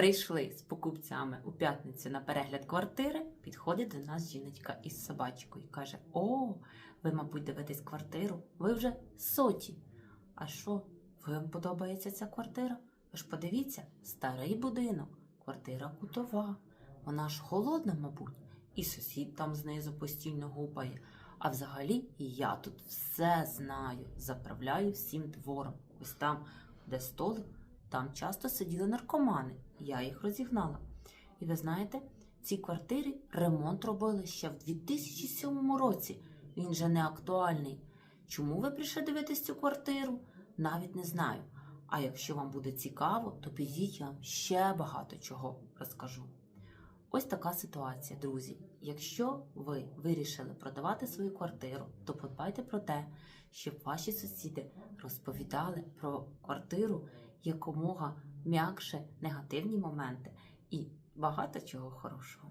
Прийшли з покупцями у п'ятницю на перегляд квартири. Підходить до нас жіночка із собачкою і каже: О, ви, мабуть, дивитесь квартиру, ви вже соті. А що, вам подобається ця квартира? Ви ж подивіться, старий будинок, квартира кутова. Вона ж холодна, мабуть, і сусід там знизу постійно гупає. А взагалі я тут все знаю, заправляю всім двором. Ось там, де столик, там часто сиділи наркомани. Я їх розігнала. І ви знаєте, цій квартирі ремонт робили ще в 2007 році. Він же не актуальний. Чому ви прийшли дивитись цю квартиру? Навіть не знаю. А якщо вам буде цікаво, то підіть я вам ще багато чого розкажу. Ось така ситуація, друзі. Якщо ви вирішили продавати свою квартиру, то подбайте про те, щоб ваші сусіди розповідали про квартиру якомога м'якше негативні моменти і багато чого хорошого.